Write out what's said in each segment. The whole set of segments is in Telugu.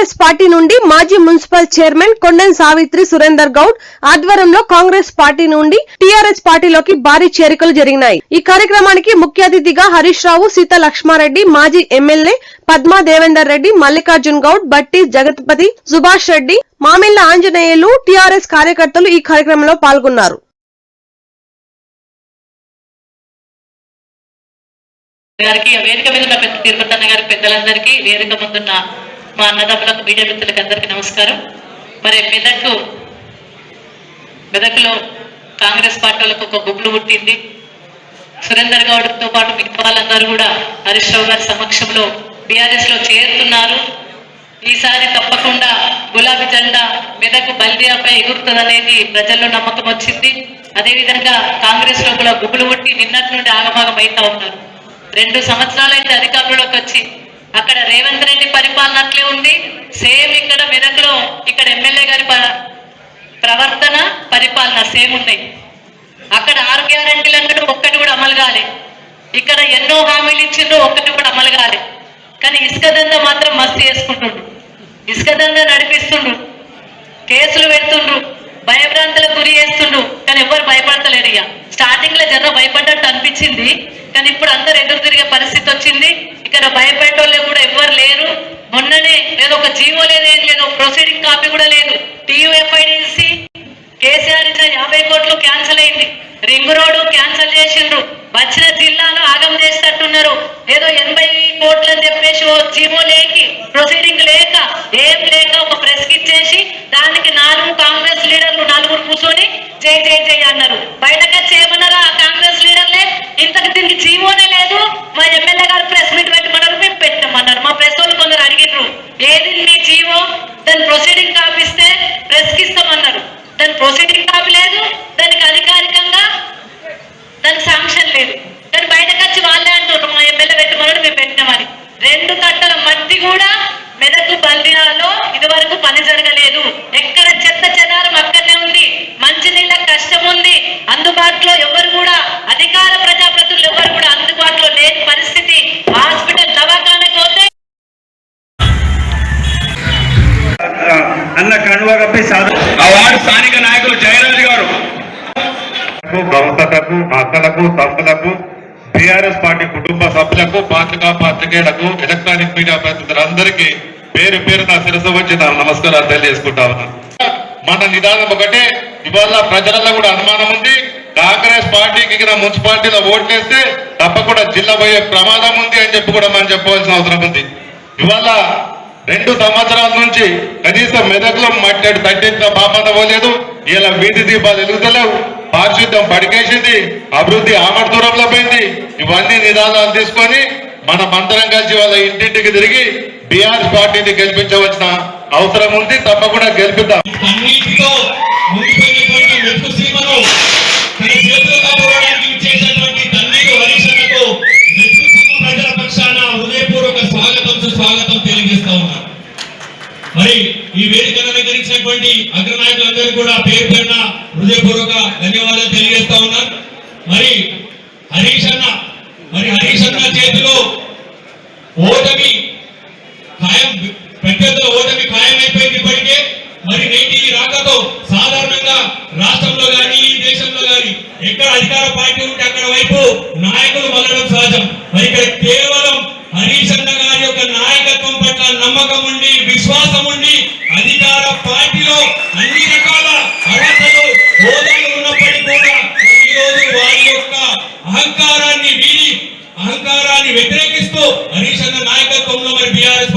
కాంగ్రెస్ పార్టీ నుండి మాజీ మున్సిపల్ చైర్మన్ కొండన్ సావిత్రి సురేందర్ గౌడ్ ఆధ్వర్యంలో కాంగ్రెస్ పార్టీ నుండి టీఆర్ఎస్ పార్టీలోకి భారీ చేరికలు జరిగినాయి. ఈ కార్యక్రమానికి ముఖ్య అతిథిగా హరీష్ రావు సీత లక్ష్మారెడ్డి మాజీ ఎమ్మెల్యే పద్మా దేవేందర్ రెడ్డి మల్లికార్జున్ గౌడ్ బట్టి జగత్పతి సుభాష్ రెడ్డి మామిళ్ళ ఆంజనేయులు టీఆర్ఎస్ కార్యకర్తలు ఈ కార్యక్రమంలో పాల్గొన్నారు. గారికి వేదిక మీద పెద్ద తిరుపతి అన్న గారి పెద్దలందరికీ వేదిక ముందున్న మా అన్నదమ్ములకు మీడియా మిత్రులకు అందరికీ నమస్కారం. మరి మెదక్ మెదక్లో కాంగ్రెస్ పార్టీ వాళ్ళకు ఒక గుబులు పుట్టింది. సురేందర్ గౌడ్తో పాటు మిగతా వాళ్ళందరూ కూడా హరీష్ రావు గారి సమక్షంలో బీఆర్ఎస్లో చేరుతున్నారు. ఈసారి తప్పకుండా గులాబీ జెండా మెదక్ బల్దియాపై ఎగురుతుందనేది ప్రజల్లో నమ్మకం వచ్చింది. అదేవిధంగా కాంగ్రెస్లో కూడా గుబులు పుట్టి నిన్నటి నుండి ఆగమాగం అవుతా ఉన్నారు. రెండు సంవత్సరాలైతే అధికారంలోకి వచ్చి అక్కడ రేవంత్ రెడ్డి పరిపాలన అట్లే ఉంది. సేమ్ ఇక్కడ మెదక్లో ఇక్కడ ఎమ్మెల్యే గారి ప్రవర్తన పరిపాలన సేమ్ ఉన్నాయి అక్కడ ఆరు గ్యారంటీలు అన్నట్టు ఒక్కటి కూడా అమలు కాలే. ఇక్కడ ఎన్నో హామీలు ఇచ్చిండ్రు ఒక్కటి కూడా అమలు కాలే. కానీ ఇసుక దంద మాత్రం మస్తు చేసుకుంటుండ్రు. ఇసుక దంద నడిపిస్తుండ్రు. కేసులు పెడుతుండ్రు. భయభ్రాంతులకు గురి చేస్తుండ్రు. కానీ ఎవరు భయపడతలేరు ఇక స్టార్టింగ్లో జనం భయపడ్డట్టు అనిపించింది. కానీ ఇప్పుడు అందరు ఎదురు తిరిగే పరిస్థితి వచ్చింది. ఇక్కడ భయపడేటోళ్ళు కూడా ఎవ్వరు లేరు. మొన్ననే ఏదో ఒక జీవో లేదు ఏం లేదు ప్రొసీడింగ్ కాపీ కూడా లేదు. టీయూఎఫ్ఐడిసి కేసీఆర్ ఇచ్చిన యాభై కోట్లు క్యాన్సిల్ అయింది. రింగ్ రోడ్డు క్యాన్సిల్ చేసిండ్రు. వచ్చిన జిల్లాలో ఆగం చేసినట్టున్నారు. ఏదో ఎనభై కోట్లు అని చెప్పేసి ఓ జీవో లేకి ప్రొసీడింగ్ లేక ఏం లేక ఒక ప్రెస్ ఇచ్చేసి దానికి నాలుగు కాంగ్రెస్ లీడర్లు నలుగురు కూర్చొని జై జై జై అన్నారు. బయటకు వచ్చి ఏమన్నారా ఆ కాంగ్రెస్ లీడర్లే? ఇంతకు దీనికి జీవోనే లేదు. మా ఎమ్మెల్యే గారు ప్రెస్ మీట్ పెట్టమన్నారు మేము పెట్టమన్నారు మా ప్రెస్ వాళ్ళు కొందరు అడిగిర్రు ఏది మీ జీవో దాని ప్రొసీడింగ్ కాపిస్తే ప్రెస్కి ఇస్తామన్నారు దాని ప్రొసీడింగ్ కాపీ లేదు దానికి అధికారికంగా దానికి శాంక్షన్ లేదు. కానీ బయటకు వచ్చి వాళ్ళే అంటున్నారు మా ఎమ్మెల్యే పెట్టమన్నాడు మేము పెట్టినామని. రెండు కట్టల మట్టి కూడా మెదకు ఇది ఇదివరకు పని జరగలేదు. ఎక్కడ చెత్త చెదారం అక్కడనే ఉంది మంచినీళ్ళ కష్టం ఉంది. అందుబాటులో ఎవరు కూడా అధికార ప్రజాప్రతినిధులు ఎవరు కూడా గౌతలకు అక్కలకు తమ్ములకు టిఆర్ఎస్ పార్టీ కుటుంబ సభ్యులకు పాత్రికా పాత్రికేయులకు ఎలక్ట్రానిక్ మీడియా ప్రతినిధులందరికీ పేరు పేరు నా శిరసు వచ్చి నా నమస్కారాలు తెలియజేసుకుంటా మన నిదానం ఒకటే ఇవాళ ప్రజలలో కూడా అనుమానం ఉంది. కాంగ్రెస్ పార్టీకి ఇక్కడ మున్సిపాలిటీలో ఓట్లేస్తే తప్పకుండా జిల్లా పోయే ప్రమాదం ఉంది అని చెప్పి కూడా మనం చెప్పవలసిన అవసరం ఉంది. ఇవాళ రెండు సంవత్సరాల నుంచి కనీసం మెదక్లో మట్టి తట్టించిన పాపన పోలేదు. ఇలా వీధి దీపాలు వెలుగుతలేవు. పారిశుద్ధం పడికేసింది అభివృద్ధి ఆమె పోయింది. ఇవన్నీ నిదానాలు తీసుకొని మన మందరం కలిసి వాళ్ళ ఇంటింటికి తిరిగి బీఆర్ పార్టీని గెలిపించవలసిన అవసరం ఉంది తప్పకుండా గెలిపిద్దాం. మరి ఈ వేదిక అలంకరించినటువంటి అగ్రనాయకులందరూ కూడా పేరు పేరున హృదయపూర్వక ధన్యవాదాలు తెలియజేస్తా ఉన్నాను మరి హరీష్ అన్న మరి హరీష్ అన్న చేతిలో ఓటమి ఖాయం ప్రత్యర్థుల ఓటమి ఖాయమైపోయింది ఇప్పటికే. మరి నేటి ఈ రాకతో సాధారణంగా రాష్ట్రంలో కానీ ఈ దేశంలో కానీ ఎక్కడ అధికార పార్టీ ఉంటే అక్కడ వైపు నాయకులు మళ్ళడం సహజం. మరి ఇక్కడ కేవలం హరీష్ అన్న గారి యొక్క నాయకత్వం పట్ల నమ్మకం ఉండి విశ్వాసం ఉండి పార్టీలో అన్ని రకాల అర్హతలు హోదాలు ఉన్నప్పటికీ కూడా ఈ రోజు వారి యొక్క అహంకారాన్ని వీడి అహంకారాన్ని వ్యతిరేకిస్తూ హరీష్ అన్న నాయకత్వంలో మరి బీఆర్ఎస్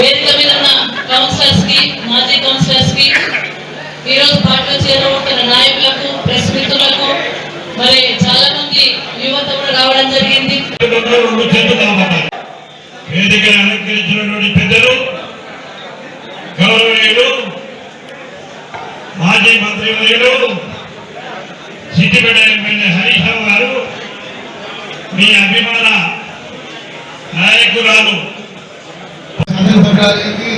వేదిక మీద ఉన్న కౌన్సిలర్స్కి మాజీ కౌన్సిలర్స్కి ఈరోజు పార్టీలో చేరబోతున్న నాయకులకు ప్రెస్ మిత్రులకు మరి చాలా మంది యువత కూడా రావడం జరిగింది. వేదికను అలంకరించినటువంటి పెద్దలు గౌరవనీయులు మాజీ మంత్రివర్యులు సిద్దిపేట ఎమ్మెల్యే హరీష్ రావు గారు మీ అభిమాన నాయకురాలు. మన తిరుపతి గారికి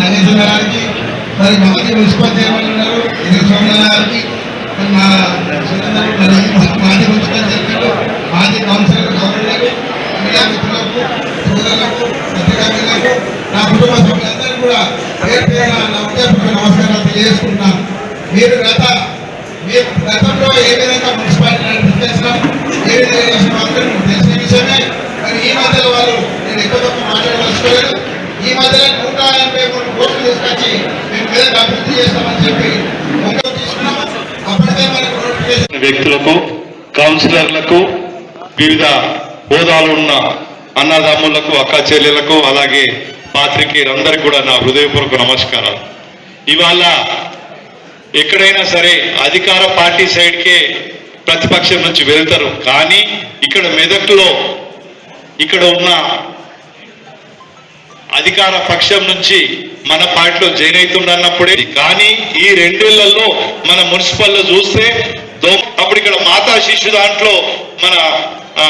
నరేంద్ర గారికి మరి మాజీ మున్సిపల్ చైర్మన్ ఉన్నారు ఎదురు గారికి మరి మా మాజీ మున్సిపల్ చైర్మన్ మాజీ కౌన్సిలర్ గవర్నర్ మీడియా మిత్రులకు సోదరులకు పత్రికా నా కుటుంబ సభ్యులకు కూడా పేరు నమస్కారాలు తెలియజేసుకుంటున్నాను మీరు గత మీరు గతంలో ఏ విధంగా మున్సిపాలిటీ నడిపించేసినాం ఏ విధంగా తెలిసిన విషయమే. మరి ఈ మధ్యలో వాళ్ళు నేను ఎక్కువ తక్కువ మాట్లాడదలుచుకోలేదు. ఈ మధ్యలో నూట ఎనభై మూడు కోట్లు తీసుకొచ్చి మేము మీద అభివృద్ధి చేస్తామని చెప్పి మొక్కలు తీసుకున్నాము. అప్పటికే మనకు వ్యక్తులకు కౌన్సిలర్లకు వివిధ హోదాలు ఉన్న అన్నదమ్ములకు అక్క చెల్లెలకు అలాగే పాత్రికేయులందరికీ కూడా నా హృదయపూర్వక నమస్కారాలు. ఇవాళ ఎక్కడైనా సరే అధికార పార్టీ సైడ్కే ప్రతిపక్షం నుంచి వెళ్తారు. కానీ ఇక్కడ మెదక్లో ఇక్కడ ఉన్న అధికార పక్షం నుంచి మన పార్టీలో జాయిన్ అవుతుండన్నప్పుడే కానీ ఈ రెండేళ్ళలో మన మున్సిపల్లో చూస్తే అప్పుడు ఇక్కడ మాతా శిశు దాంట్లో మన ఆ,